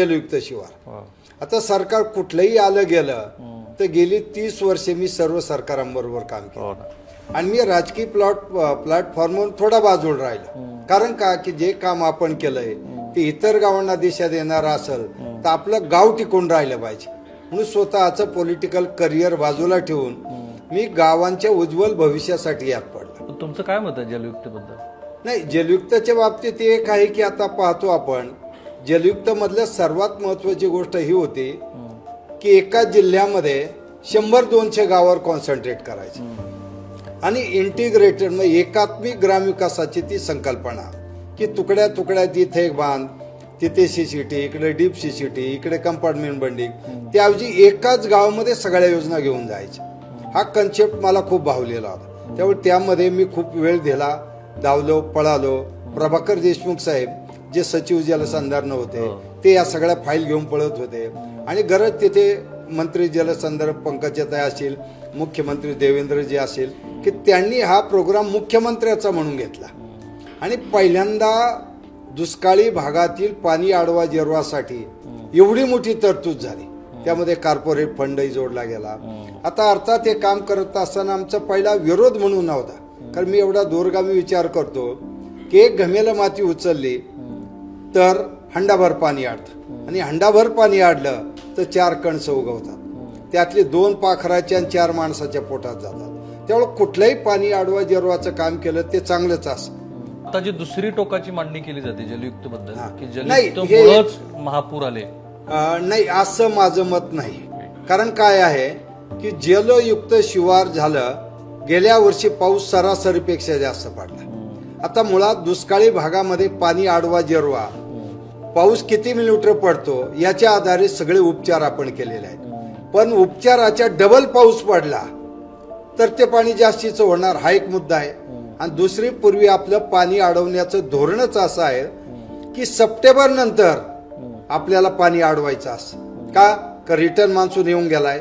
जलयुक्त शिवार. आता सरकार कुठलंही आलं गेलं. तर गेली तीस वर्षे मी सर्व सरकारांबरोबर काम केलं. हो आणि मी राजकीय प्लॉट प्लॅटफॉर्मवर थोडा बाजूला राहिलो. कारण का? की जे काम आपण केलंय ते इतर गावांना दिशा देणार असेल तर आपलं गाव टिकून राहिलं पाहिजे. म्हणून स्वतःचं पॉलिटिकल करिअर बाजूला ठेवून मी गावांच्या उज्ज्वल भविष्यासाठी यात पडलो. तुमचं काय मत आहे जलयुक्त बद्दल नाही जलयुक्तच्या बाबतीत एक आहे की आता पाहतो आपण जलयुक्त मधल्या सर्वात महत्वाची गोष्ट ही होती की एका जिल्ह्यामध्ये शंभर दोनशे गावावर कॉन्सन्ट्रेट करायचे. आणि इंटिग्रेटेड म्हणजे एकात्मिक ग्रामविकासाची ती संकल्पना की तुकड्या तुकड्यात इथे एक बांध तिथे सीसीटी इकडे डीप सीसीटी इकडे कंपार्टमेंट बंडिंग त्याऐवजी एकाच गावामध्ये सगळ्या योजना घेऊन जायच्या. हा कन्सेप्ट मला खूप भावलेला होता. त्यामुळे त्यामध्ये मी खूप वेळ दिला धावलो पळालो. प्रभाकर देशमुख साहेब जे सचिव जलसंधारण होते ते या सगळ्या फाईल घेऊन पळत होते. आणि गरज तिथे मंत्री जलसंधारण पंकजाताई असतील मुख्यमंत्री देवेंद्रजी असतील की त्यांनी हा प्रोग्राम मुख्यमंत्र्याचा म्हणून घेतला. आणि पहिल्यांदा दुष्काळी भागातील पाणी आडवा जिरवासाठी एवढी मोठी तरतूद झाली. त्यामध्ये कॉर्पोरेट फंडही जोडला गेला. आता अर्थात हे काम करत असताना आमचा पहिला विरोध म्हणून नव्हता. कारण मी एवढा दूरगामी विचार करतो की एक घमेलं माती उचलली तर हंडाभर पाणी आडतं. आणि हंडाभर पाणी आडलं तर चार कणसं उगवतात. त्यातले दोन पाखराच्या आणि चार माणसाच्या पोटात जातात. त्यामुळे कुठलंही पाणी आडवा जिरवाचं काम केलं ते चांगलंच असं आता जी दुसरी टोकाची मांडणी केली जाते जलयुक्त बद्दल महापूर आले. नाही असं माझं मत नाही. कारण काय आहे की जलयुक्त शिवार झालं गेल्या वर्षी पाऊस सरासरीपेक्षा जास्त पडला. आता मुळात दुष्काळी भागामध्ये पाणी आडवा जिरवा. पाऊस किती मिलीमीटर पडतो याच्या आधारे सगळे उपचार आपण केलेले आहेत. पण उपचाराच्या डबल पाऊस पडला तर ते पाणी जास्तीचं होणार हा एक मुद्दा आहे. आणि दुसरी पूर्वी आपलं पाणी अडवण्याचं धोरणच असं आहे की सप्टेंबर नंतर आपल्याला पाणी अडवायचं असं. का? का रिटर्न मान्सून येऊन गेलाय.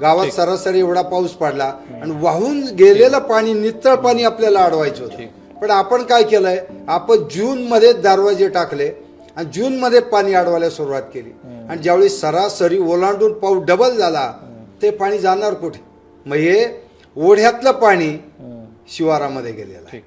गावात सरासरी एवढा पाऊस पडला आणि वाहून गेलेलं पाणी नितळ पाणी आपल्याला अडवायचं होतं. पण आपण काय केलंय? आपण जून मध्ये दरवाजे टाकले आणि जून मध्ये पाणी अडवायला सुरुवात केली. आणि ज्यावेळी सरासरी ओलांडून पाऊस डबल झाला ते पाणी जाणार कुठे? मग हे ओढ्यातलं पाणी शिवारामध्ये गेलेलं आहे.